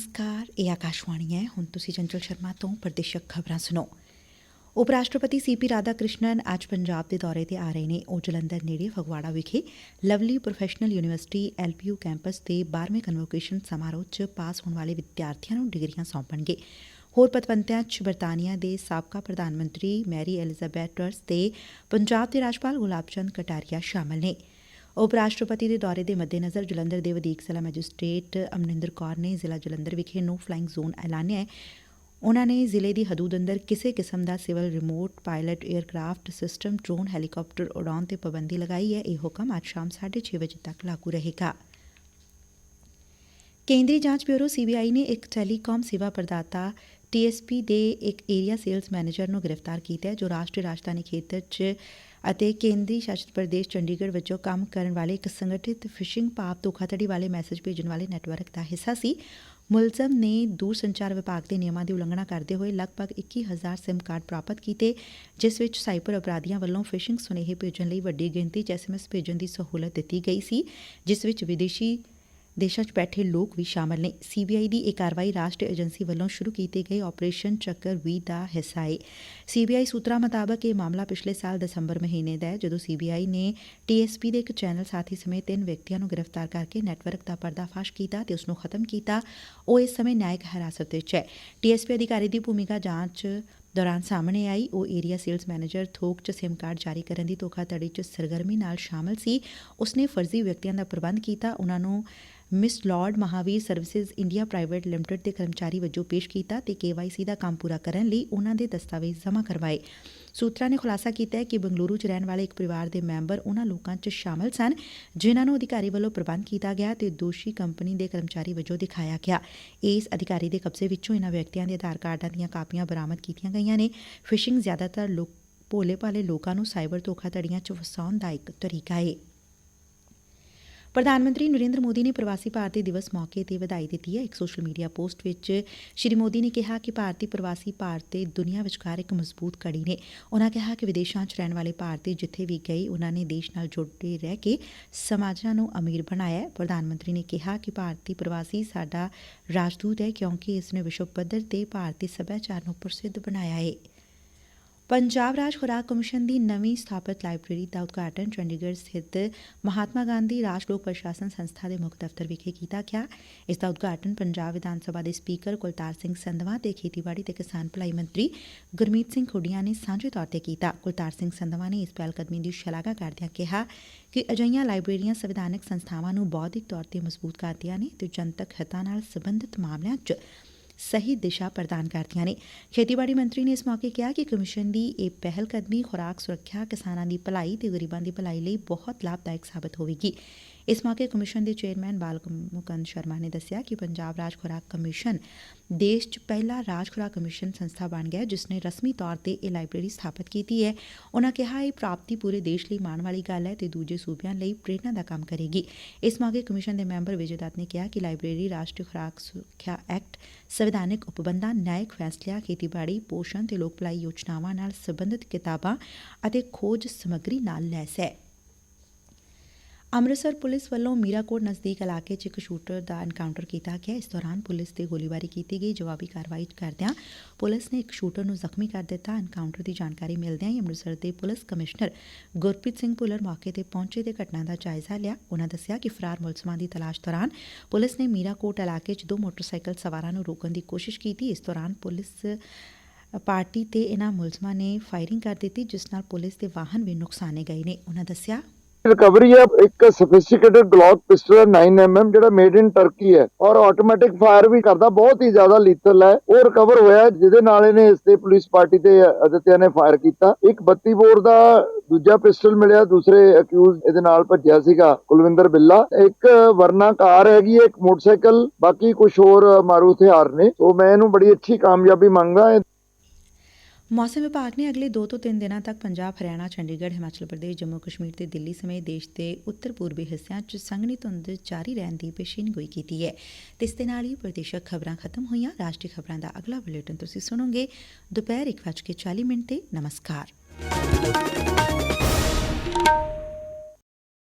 ਨਮਸਕਾਰ, ਇਹ ਆਕਾਸ਼ਵਾਣੀ ਹੈ। ਹੁਣ ਤੁਸੀਂ ਚੰਚਲ ਸ਼ਰਮਾ ਤੋਂ ਪ੍ਰਦੇਸ਼ਕ ਖਬਰਾਂ ਸੁਣੋ। ਉਪ ਰਾਸ਼ਟਰਪਤੀ ਸੀਪੀ ਰਾਧਾ ਕ੍ਰਿਸ਼ਨਨ ਅੱਜ ਪੰਜਾਬ ਦੇ ਦੌਰੇ ਤੇ ਆ ਰਹੇ ਨੇ। ਉਹ ਜਲੰਧਰ ਨੇੜੇ ਫਗਵਾੜਾ ਵਿਖੇ Lovely Professional University LPU campus ਦੇ 12ਵੇਂ ਕਨਵੋਕੇਸ਼ਨ ਸਮਾਰੋਹ 'ਚ ਪਾਸ ਹੋਣ ਵਾਲੇ ਵਿਦਿਆਰਥੀਆਂ ਨੂੰ ਡਿਗਰੀਆਂ ਸੌਂਪਣਗੇ। ਹੋਰ ਪਤਵੰਤਿਆਂ 'ਚ ਬਰਤਾਨੀਆ ਦੇ ਸਾਬਕਾ ਪ੍ਰਧਾਨ ਮੰਤਰੀ ਮੈਰੀ ਐਲਿਜ਼ਾਬੈਥ ਟਰਸ ਤੇ ਪੰਜਾਬ ਦੇ ਰਾਜਪਾਲ ਗੁਲਾਬ ਚੰਦ ਕਟਾਰੀਆ ਸ਼ਾਮਲ ਨੇ। ਉਪ ਰਾਸ਼ਟਰਪਤੀ ਦੇ ਦੌਰੇ ਦੇ ਮੱਦੇਨਜ਼ਰ ਜਲੰਧਰ ਦੇ ਵਧੀਕ ਜ਼ਿਲ੍ਹਾ ਮੈਜਿਸਟਰੇਟ ਅਮਰਿੰਦਰ ਕੌਰ ਨੇ ਜ਼ਿਲ੍ਹਾ ਜਲੰਧਰ ਵਿਖੇ ਨੋ ਫਲਾਈਂਗ ਜ਼ੋਨ ਐਲਾਨਿਆ ਉਨ੍ਹਾਂ ਨੇ ਜ਼ਿਲ੍ਹੇ ਦੀ ਹਦੂਦ ਅੰਦਰ ਕਿਸੇ ਕਿਸਮ ਦਾ civil remote, pilot aircraft system, drone, helicopter ਉਡਾਉਣ ਤੇ ਪਾਬੰਦੀ ਲਗਾਈ ਹੈ। ਇਹ ਹੁਕਮ ਅੱਜ ਸ਼ਾਮ 6:30 ਵਜੇ ਤੱਕ ਲਾਗੂ ਰਹੇਗਾ। ਕੇਂਦਰੀ ਜਾਂਚ ਬਿਊਰੋ ਸੀਬੀਆਈ ਨੇ ਇੱਕ ਟੈਲੀਕਾਮ ਸੇਵਾ ਪ੍ਰਦਾਤਾ ਟੀਐਸਪੀ ਦੇ ਇੱਕ ਏਰੀਆ ਸੇਲਸ ਮੈਨੇਜਰ ਨੂੰ ਗ੍ਰਿਫਤਾਰ ਕੀਤਾ ਜੋ ਰਾਸ਼ਟਰੀ ਰਾਜਧਾਨੀ ਖੇਤਰ 'ਚ ਅਤੇ ਕੇਂਦਰੀ ਸ਼ਾਸਿਤ ਪ੍ਰਦੇਸ਼ ਚੰਡੀਗੜ੍ਹ ਵਜੋਂ ਕੰਮ ਕਰਨ ਵਾਲੇ ਇੱਕ ਸੰਗਠਿਤ ਫਿਸ਼ਿੰਗ ਪਾਪ ਧੋਖਾਧੜੀ ਵਾਲੇ ਮੈਸੇਜ ਭੇਜਣ ਵਾਲੇ ਨੈਟਵਰਕ ਦਾ ਹਿੱਸਾ ਸੀ। ਮੁਲਜ਼ਮ ਨੇ ਦੂਰ ਸੰਚਾਰ ਵਿਭਾਗ ਦੇ ਨਿਯਮਾਂ ਦੀ ਉਲੰਘਣਾ ਕਰਦੇ ਹੋਏ ਲਗਭਗ 21000 ਸਿਮ ਕਾਰਡ ਪ੍ਰਾਪਤ ਕੀਤੇ, ਜਿਸ ਵਿੱਚ ਸਾਈਬਰ ਅਪਰਾਧੀਆਂ ਵੱਲੋਂ ਫਿਸ਼ਿੰਗ ਸੁਨੇਹੇ ਭੇਜਣ ਲਈ ਵੱਡੀ ਗਿਣਤੀ 'ਚ ਐਸਐਮਐਸ ਭੇਜਣ ਦੀ ਸਹੂਲਤ ਦਿੱਤੀ ਗਈ ਸੀ, ਜਿਸ ਵਿੱਚ ਵਿਦੇਸ਼ੀ ਦੇਸ਼ਾਂ 'ਚ ਬੈਠੇ ਲੋਕ ਵੀ ਸ਼ਾਮਲ ਨੇ। ਸੀਬੀਆਈ ਦੀ ਇਹ ਕਾਰਵਾਈ ਰਾਸ਼ਟਰੀ ਏਜੰਸੀ ਵੱਲੋਂ ਸ਼ੁਰੂ ਕੀਤੇ ਗਏ ਆਪਰੇਸ਼ਨ ਚੱਕਰ ਵੀ ਦਾ ਹਿੱਸਾ ਹੈ ਸੀਬੀਆਈ ਸੂਤਰਾਂ ਮੁਤਾਬਕ ਇਹ ਮਾਮਲਾ ਪਿਛਲੇ ਸਾਲ ਦਸੰਬਰ ਮਹੀਨੇ ਦਾ ਹੈ, ਜਦੋਂ ਸੀਬੀਆਈ ਨੇ ਟੀਐਸਪੀ ਦੇ ਇੱਕ ਚੈਨਲ ਸਾਥੀ ਸਮੇਤ ਤਿੰਨ ਵਿਅਕਤੀਆਂ ਨੂੰ ਗ੍ਰਿਫਤਾਰ ਕਰਕੇ ਨੈਟਵਰਕ ਦਾ ਪਰਦਾਫਾਸ਼ ਕੀਤਾ ਤੇ ਉਸ ਨੂੰ ਖਤਮ ਕੀਤਾ। ਉਹ ਇਸ ਸਮੇਂ ਨਿਆਇਕ ਹਿਰਾਸਤ ਵਿੱਚ ਹੈ। ਟੀਐਸਪੀ ਅਧਿਕਾਰੀ ਦੀ ਭੂਮਿਕਾ ਜਾਂਚ ਦੌਰਾਨ ਸਾਹਮਣੇ ਆਈ, ਉਹ ਏਰੀਆ ਸੇਲਸ ਮੈਨੇਜਰ ਥੋਕ 'ਚ ਸਿਮ ਕਾਰਡ ਜਾਰੀ ਕਰਨ ਦੀ ਧੋਖਾਧੜੀ 'ਚ ਸਰਗਰਮੀ ਨਾਲ ਸ਼ਾਮਲ ਸੀ। ਉਸਨੇ ਫਰਜ਼ੀ ਵਿਅਕਤੀਆਂ ਦਾ ਪ੍ਰਬੰਧ ਕੀਤਾ, ਉਹਨਾਂ ਨੂੰ miss Lord Mahavir Services India Private Limited ਦੇ ਕਰਮਚਾਰੀ ਵਜੋਂ ਪੇਸ਼ ਕੀਤਾ ਤੇ ਕੇਵਾਈਸੀ ਦਾ ਕੰਮ ਪੂਰਾ ਕਰਨ ਲਈ ਉਹਨਾਂ ਦੇ ਦਸਤਾਵੇਜ਼ ਜਮ੍ਹਾਂ ਕਰਵਾਏ। ਸੂਤਰਾਂ ਨੇ ਖੁਲਾਸਾ ਕੀਤਾ ਹੈ ਕਿ ਬੰਗਲੁਰੂ 'ਚ ਰਹਿਣ ਵਾਲੇ ਇੱਕ ਪਰਿਵਾਰ ਦੇ ਮੈਂਬਰ ਉਹਨਾਂ ਲੋਕਾਂ 'ਚ ਸ਼ਾਮਲ ਸਨ, ਜਿਨ੍ਹਾਂ ਨੂੰ ਅਧਿਕਾਰੀ ਵੱਲੋਂ ਪ੍ਰਬੰਧ ਕੀਤਾ ਗਿਆ ਤੇ ਦੋਸ਼ੀ ਕੰਪਨੀ ਦੇ ਕਰਮਚਾਰੀ ਵਜੋਂ ਦਿਖਾਇਆ ਗਿਆ। ਇਸ ਅਧਿਕਾਰੀ ਦੇ ਕਬਜ਼ੇ ਵਿੱਚੋਂ ਇਹਨਾਂ ਵਿਅਕਤੀਆਂ ਦੇ ਆਧਾਰ ਕਾਰਡਾਂ ਦੀਆਂ ਕਾਪੀਆਂ ਬਰਾਮਦ ਕੀਤੀਆਂ ਗਈਆਂ ਨੇ। ਫਿਸ਼ਿੰਗ ਜ਼ਿਆਦਾਤਰ ਲੋਕ ਭੋਲੇ ਭਾਲੇ ਲੋਕਾਂ ਨੂੰ ਸਾਈਬਰ ਧੋਖਾਧੜੀਆਂ 'ਚ ਫਸਾਉਣ ਦਾ ਇੱਕ ਤਰੀਕਾ ਹੈ ਪ੍ਰਧਾਨ ਮੰਤਰੀ ਨਰਿੰਦਰ ਮੋਦੀ ਨੇ ਪ੍ਰਵਾਸੀ ਭਾਰਤੀ ਦਿਵਸ ਮੌਕੇ ਤੇ ਵਧਾਈ ਦਿੱਤੀ ਹੈ। ਇੱਕ ਸੋਸ਼ਲ ਮੀਡੀਆ ਪੋਸਟ ਵਿੱਚ ਸ਼੍ਰੀ ਮੋਦੀ ਨੇ ਕਿਹਾ ਕਿ ਭਾਰਤੀ ਪ੍ਰਵਾਸੀ ਭਾਰਤ ਤੇ ਦੁਨੀਆ ਵਿਚਕਾਰ ਇੱਕ ਮਜ਼ਬੂਤ ਕੜੀ ਨੇ। ਉਨ੍ਹਾਂ ਕਿਹਾ ਕਿ ਵਿਦੇਸ਼ਾਂ 'ਚ ਰਹਿਣ ਵਾਲੇ ਭਾਰਤੀ ਜਿੱਥੇ ਵੀ ਗਏ, ਉਨ੍ਹਾਂ ਨੇ ਦੇਸ਼ ਨਾਲ ਜੁੜੇ ਰਹਿ ਕੇ ਸਮਾਜਾਂ ਨੂੰ ਅਮੀਰ ਬਣਾਇਆ ਪ੍ਰਧਾਨ ਮੰਤਰੀ ਨੇ ਕਿਹਾ ਕਿ ਭਾਰਤੀ ਪ੍ਰਵਾਸੀ ਸਾਡਾ ਰਾਜਦੂਤ ਹੈ ਕਿਉਂਕਿ ਇਸ ਨੇ ਵਿਸ਼ਵ ਪੱਧਰ ਤੇ ਭਾਰਤੀ ਸੱਭਿਆਚਾਰ ਨੂੰ ਪ੍ਰਸਿੱਧ ਬਣਾਇਆ ਹੈ। ਪੰਜਾਬ ਰਾਜ ਖੁਰਾਕ ਕਮਿਸ਼ਨ ਦੀ ਨਵੀਂ ਸਥਾਪਿਤ ਲਾਇਬ੍ਰੇਰੀ ਦਾ ਉਦਘਾਟਨ ਚੰਡੀਗੜ੍ਹ ਸਥਿਤ ਮਹਾਤਮਾ ਗਾਂਧੀ ਰਾਜ ਲੋਕ ਪ੍ਰਸ਼ਾਸਨ ਸੰਸਥਾ ਦੇ ਮੁੱਖ ਦਫ਼ਤਰ ਵਿਖੇ ਕੀਤਾ ਗਿਆ। ਇਸ ਦਾ ਉਦਘਾਟਨ ਪੰਜਾਬ ਵਿਧਾਨ ਸਭਾ ਦੇ ਸਪੀਕਰ ਕੁਲਤਾਰ ਸਿੰਘ ਸੰਧਵਾ ਤੇ ਖੇਤੀਬਾੜੀ ਤੇ ਕਿਸਾਨ ਭਲਾਈ ਮੰਤਰੀ ਗੁਰਮੀਤ ਸਿੰਘ ਖੁੱਡੀਆਂ ਨੇ ਸਾਂਝੇ ਤੌਰ ਤੇ ਕੀਤਾ। ਕੁਲਤਾਰ ਸਿੰਘ ਸੰਧਵਾ ਨੇ ਇਸ ਪਹਿਲਕਦਮੀ ਦੀ ਸ਼ਲਾਘਾ ਕਰਦਿਆਂ ਕਿਹਾ ਕਿ ਅਜਿਹੀਆਂ ਲਾਇਬ੍ਰੇਰੀਆਂ ਸੰਵਿਧਾਨਕ ਸੰਸਥਾਵਾਂ ਨੂੰ ਬੌਧਿਕ ਤੌਰ ਤੇ ਮਜ਼ਬੂਤ ਕਰਦੀਆਂ ਨੇ ਤੇ ਜਨਤਕ ਹਿੱਤਾਂ ਨਾਲ ਸੰਬੰਧਿਤ ਮਾਮਲਿਆਂ 'ਚ ਸਹੀ ਦਿਸ਼ਾ ਪ੍ਰਦਾਨ ਕਰਦੀਆਂ ਨੇ। ਖੇਤੀਬਾੜੀ ਮੰਤਰੀ ਨੇ ਇਸ ਮੌਕੇ ਕਿਹਾ ਕਿ ਕਮਿਸ਼ਨ ਦੀ ਇਹ ਪਹਿਲ ਕਦਮੀ ਖੁਰਾਕ ਸੁਰੱਖਿਆ ਕਿਸਾਨਾਂ ਦੀ ਭਲਾਈ ਤੇ ਗਰੀਬਾਂ ਦੀ ਭਲਾਈ ਲਈ ਬਹੁਤ ਲਾਭਦਾਇਕ ਸਾਬਤ ਹੋਵੇਗੀ। ਇਸ ਮੌਕੇ ਕਮਿਸ਼ਨ ਦੇ ਚੇਅਰਮੈਨ ਬਾਲ ਮੁਕੰਦ ਸ਼ਰਮਾ ਨੇ ਦੱਸਿਆ ਕਿ ਪੰਜਾਬ ਰਾਜ ਖੁਰਾਕ ਕਮਿਸ਼ਨ ਦੇਸ਼ 'ਚ ਪਹਿਲਾ ਰਾਜ ਖੁਰਾਕ ਕਮਿਸ਼ਨ ਸੰਸਥਾ ਬਣ ਗਿਆ ਜਿਸ ਨੇ ਰਸਮੀ ਤੌਰ ਤੇ ਇਹ ਲਾਇਬ੍ਰੇਰੀ ਸਥਾਪਿਤ ਕੀਤੀ ਹੈ। ਉਹਨਾਂ ਕਿਹਾ, ਇਹ ਪ੍ਰਾਪਤੀ ਪੂਰੇ ਦੇਸ਼ ਲਈ ਮਾਣ ਵਾਲੀ ਗੱਲ ਹੈ ਤੇ ਦੂਜੇ ਸੂਬਿਆਂ ਲਈ ਪ੍ਰੇਰਣਾ ਦਾ ਕੰਮ ਕਰੇਗੀ। ਇਸ ਮੌਕੇ ਕਮਿਸ਼ਨ ਦੇ ਮੈਂਬਰ ਵਿਜੇ ਦੱਤ ਨੇ ਕਿਹਾ ਕਿ ਲਾਇਬ੍ਰੇਰੀ ਰਾਸ਼ਟਰੀ ਖੁਰਾਕ ਸੁਰੱਖਿਆ ਐਕਟ ਸੰਵਿਧਾਨਿਕ ਉਪਬੰਧਾਂ, ਨਿਆਇਕ ਫੈਸਲਿਆਂ, ਖੇਤੀਬਾੜੀ, ਪੋਸ਼ਣ ਤੇ ਲੋਕ ਭਲਾਈ ਯੋਜਨਾਵਾਂ ਨਾਲ ਸੰਬੰਧਿਤ ਕਿਤਾਬਾਂ ਅਤੇ ਖੋਜ ਸਮੱਗਰੀ ਨਾਲ ਲੈਸ ਹੈ। ਅੰਮ੍ਰਿਤਸਰ ਪੁਲਿਸ ਵੱਲੋਂ ਮੀਰਾਕੋਟ ਨਜ਼ਦੀਕ ਇਲਾਕੇ 'ਚ ਇੱਕ ਸ਼ੂਟਰ ਦਾ ਐਨਕਾਊਂਟਰ ਕੀਤਾ ਗਿਆ। ਇਸ ਦੌਰਾਨ ਪੁਲਿਸ ਤੇ ਗੋਲੀਬਾਰੀ ਕੀਤੀ ਗਈ। ਜਵਾਬੀ ਕਾਰਵਾਈ ਕਰਦਿਆਂ ਪੁਲਿਸ ਨੇ ਇੱਕ ਸ਼ੂਟਰ ਨੂੰ ਜ਼ਖਮੀ ਕਰ ਦਿੱਤਾ। ਐਨਕਾਊਂਟਰ ਦੀ ਜਾਣਕਾਰੀ ਮਿਲਦਿਆਂ ਹੀ ਅੰਮ੍ਰਿਤਸਰ ਦੇ ਪੁਲਿਸ ਕਮਿਸ਼ਨਰ ਗੁਰਪ੍ਰੀਤ ਸਿੰਘ ਭੁੱਲਰ ਮੌਕੇ ਤੇ ਪਹੁੰਚੇ ਤੇ ਘਟਨਾ ਦਾ ਜਾਇਜ਼ਾ ਲਿਆ। ਉਹਨਾਂ ਦੱਸਿਆ ਕਿ ਫਰਾਰ ਮੁਲਜ਼ਮਾਂ ਦੀ ਤਲਾਸ਼ ਦੌਰਾਨ ਪੁਲਿਸ ਨੇ ਮੀਰਾਕੋਟ ਇਲਾਕੇ 'ਚ ਦੋ ਮੋਟਰਸਾਈਕਲ ਸਵਾਰਾਂ ਨੂੰ ਰੋਕਣ ਦੀ ਕੋਸ਼ਿਸ਼ ਕੀਤੀ। ਇਸ ਦੌਰਾਨ ਪੁਲਿਸ ਪਾਰਟੀ ਤੇ ਇਹਨਾਂ ਮੁਲਜ਼ਮਾਂ ਨੇ ਫਾਇਰਿੰਗ ਕਰ ਦਿੱਤੀ, ਜਿਸ ਨਾਲ ਪੁਲਿਸ ਦੇ ਵਾਹਨ ਵੀ ਨੁਕਸਾਨੇ ਗਏ ਨੇ। ਉਹਨਾਂ ਦੱਸਿਆ ਰਿਕਵਰੀ ਹੈ, ਇੱਕ ਸੋਫਿਸਟੀਕੇਟਡ ਗਲੌਕ ਪਿਸਟਲ 9mm ਜਿਹੜਾ ਮੇਡ ਇਨ ਟਰਕੀ ਹੈ। ਔਰ ਆਟੋਮੈਟਿਕ ਫਾਇਰ ਵੀ ਕਰਦਾ, ਬਹੁਤ ਹੀ ਜ਼ਿਆਦਾ ਲੀਥਲ ਹੈ। ਉਹ ਰਿਕਵਰ ਹੋਇਆ, ਜਿਹਦੇ ਨਾਲ ਇਹਨੇ ਇਸ ਤੇ ਪੁਲਿਸ ਪਾਰਟੀ ਤੇ ਅਦਿੱਤਿਆ ਨੇ ਫਾਇਰ ਕੀਤਾ। ਇੱਕ 32 ਬੋਰ ਦਾ ਦੂਜਾ ਪਿਸਟਲ ਮਿਲਿਆ, ਦੂਸਰੇ ਅਕਿਊਜ਼ ਇਹਦੇ ਨਾਲ ਭੱਜਿਆ ਸੀਗਾ, ਕੁਲਵਿੰਦਰ ਬਿੱਲਾ। ਇੱਕ ਵਰਨਾ ਕਾਰ ਹੈਗੀ ਹੈ, ਇੱਕ ਮੋਟਰਸਾਈਕਲ, ਬਾਕੀ ਕੁਝ ਹੋਰ ਮਾਰੂ ਹਥਿਆਰ ਨੇ। ਸੋ ਮੈਂ ਇਹਨੂੰ ਬੜੀ ਅੱਛੀ ਕਾਮਯਾਬੀ ਮੰਗਦਾ ਮੌਸਮ ਵਿਭਾਗ ਨੇ ਅਗਲੇ 2 ਤੋਂ 3 ਦਿਨਾਂ ਤੱਕ ਪੰਜਾਬ, ਹਰਿਆਣਾ, ਚੰਡੀਗੜ੍ਹ, ਹਿਮਾਚਲ ਪ੍ਰਦੇਸ਼, ਜੰਮੂ ਕਸ਼ਮੀਰ ਤੇ ਦਿੱਲੀ ਸਮੇਤ ਦੇਸ਼ ਦੇ ਉੱਤਰ ਪੂਰਬੀ ਹਿੱਸਿਆਂ 'ਚ ਸੰਘਣੀ ਧੁੰਦ ਜਾਰੀ ਰਹਿਣ ਦੀ ਪੇਸ਼ੀਨਗੋਈ ਕੀਤੀ ਹੈ। ਤੇ ਇਸ ਦੇ ਨਾਲ ਹੀ ਪ੍ਰਦੇਸ਼ਕ ਖਬਰਾਂ ਖਤਮ ਹੋਈਆਂ। ਰਾਸ਼ਟਰੀ ਖਬਰਾਂ ਦਾ ਅਗਲਾ ਬੁਲੇਟਿਨ ਤੁਸੀਂ ਸੁਣੋਗੇ। ਦੁਪਹਿਰ 1:40 ਮਿੰਟ ਤੇ ਨਮਸਕਾਰ।